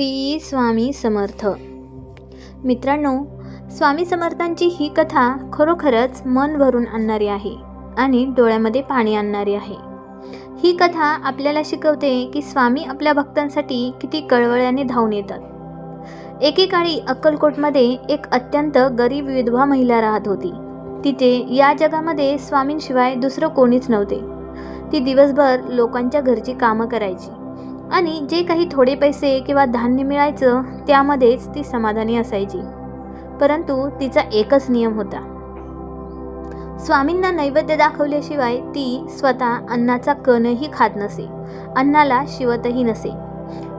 श्री स्वामी समर्थ. मित्रांनो स्वामी समर्थांची ही कथा खरोखरच मन भरून आणणारी आहे आणि डोळ्यामध्ये पाणी आणणारी आहे. ही कथा आपल्याला शिकवते की स्वामी आपल्या भक्तांसाठी किती कळवळ्याने धावून येतात. एकेकाळी अक्कलकोटमध्ये एक अत्यंत गरीब विधवा महिला राहत होती. तिथे या जगामध्ये स्वामींशिवाय दुसरं कोणीच नव्हते. ती दिवसभर लोकांच्या घरची कामं करायची. आणि जे काही थोडे पैसे किंवा धान्य मिळायचं त्यामध्येच ती समाधानी असायची. परंतु तिचा एकच नियम होता. स्वामींना नैवेद्य दाखवल्याशिवाय ती स्वतः अन्नाचा कणही खात नसे अन्नाला शिवतही नसे.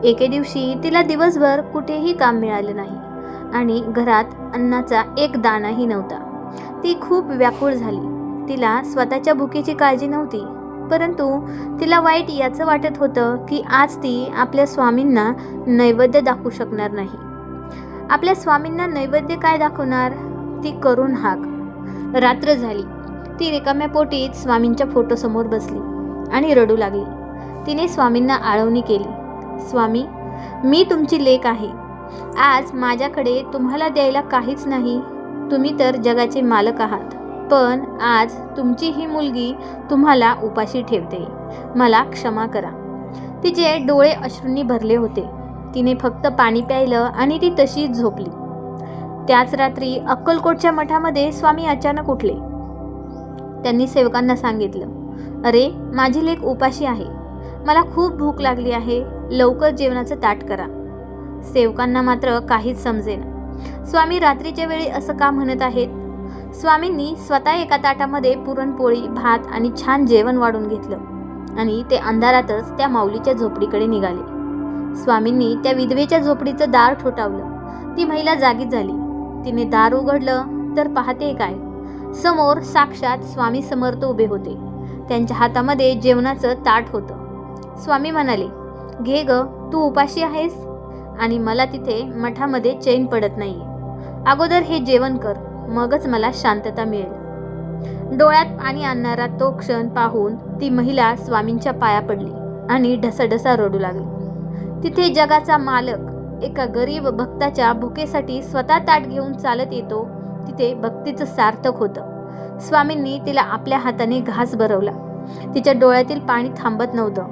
एके दिवशी तिला दिवसभर कुठेही काम मिळाले नाही आणि घरात अन्नाचा एक दाणाही नव्हता. ती खूप व्याकुळ झाली. तिला स्वतःच्या भुकेची काळजी नव्हती. परंतु तिला वाईट याचं वाटत होतं की आज ती आपल्या स्वामींना नैवेद्य दाखवू शकणार नाही. आपल्या स्वामींना नैवेद्य काय दाखवणार? ती करून हाक. रात्र झाली. ती रिकाम्या पोटीत स्वामींच्या फोटोसमोर बसली आणि रडू लागली. तिने स्वामींना आळवणी केली. स्वामी मी तुमची लेख आहे. आज माझ्याकडे तुम्हाला द्यायला काहीच नाही. तुम्ही तर जगाचे मालक आहात. पण आज तुमची ही मुलगी तुम्हाला उपाशी ठेवते. मला क्षमा करा. तिचे डोळे अश्रूंनी भरले होते. तिने फक्त पाणी प्यायलं आणि ती तशीच झोपली. त्याच रात्री अक्कलकोटच्या मठामध्ये स्वामी अचानक उठले. त्यांनी सेवकांना सांगितलं अरे माझी लेख उपाशी आहे. मला खूप भूक लागली आहे. लवकर जेवणाचं ताट करा. सेवकांना मात्र काहीच समजेना. स्वामी रात्रीच्या वेळी असं का म्हणत आहेत? स्वामींनी स्वतः एका ताटामध्ये पुरणपोळी भात आणि छान जेवण वाढून घेतलं आणि ते अंधारातच त्या माऊलीच्या झोपडीकडे निघाले. स्वामींनी त्या विधवेच्या झोपडीचं दार ठोठावलं. ती महिला जागीच झाली. तिने दार उघडलं तर पाहते काय? समोर साक्षात स्वामी समर्थ उभे होते. त्यांच्या हातामध्ये जेवणाचं ताट होतं. स्वामी म्हणाले घे ग तू उपाशी आहेस? आणि मला तिथे मठामध्ये चैन पडत नाही अगोदर हे जेवण कर. मगच मला शांतता मिळेल. डोळ्यात पाणी आणणारा तो क्षण पाहून ती महिला स्वामींच्या पाया पडली आणि ढसाढसा रडू लागली. तिथे जगाचा मालक एका गरीब भक्ताच्या भुकेसाठी स्वतः ताट घेऊन चालत येतो तिथे भक्तीचं सार्थक होतं. स्वामींनी तिला आपल्या हाताने घास भरवला. तिच्या डोळ्यातील पाणी थांबत नव्हतं.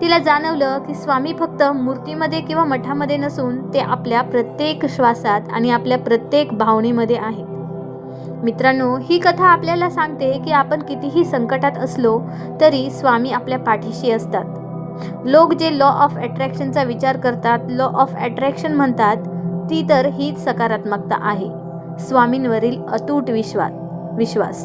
तिला जाणवलं की स्वामी फक्त मूर्तीमध्ये किंवा मठामध्ये नसून ते आपल्या प्रत्येक श्वासात आणि आपल्या प्रत्येक भावनेमध्ये आहे. मित्रांनो ही कथा आपल्याला सांगते की आपण कितीही संकटात असलो तरी स्वामी आपल्या पाठीशी असतात. लोक जे लॉ ऑफ अट्रॅक्शनचा विचार करतात लॉ ऑफ अट्रॅक्शन म्हणतात ती तर हीच सकारात्मकता आहे. स्वामींवरील अतूट विश्वास विश्वास.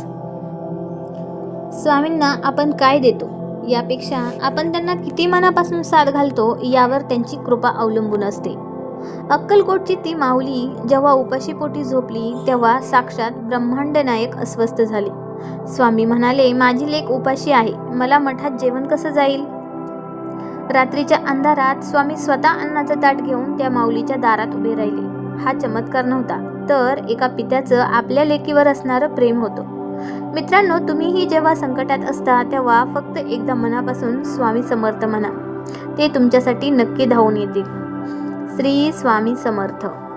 स्वामींना आपण काय देतो? यापेक्षा आपण त्यांना किती मनापासून साथ घालतो यावर त्यांची कृपा अवलंबून असते. अक्कलकोटची ती माऊली जेव्हा उपाशीपोटी झोपली तेव्हा साक्षात ब्रह्मांड नायक अस्वस्थ झाले. स्वामी म्हणाले माझी लेख उपाशी आहे. मला मठात जेवण कसं जाईल? रात्रीच्या अंधारात स्वामी स्वतः अन्नाचं ताट घेऊन त्या माऊलीच्या दारात उभे राहिले. हा चमत्कार नव्हता तर एका पित्याचं आपल्या लेकीवर असणारं प्रेम होतं. मित्रांनो तुम्हीही जेव्हा संकटात असता तेव्हा फक्त एकदा मनापासून स्वामी समर्थ म्हणा. ते तुमच्यासाठी नक्की धावून येतील. श्री स्वामी समर्थ.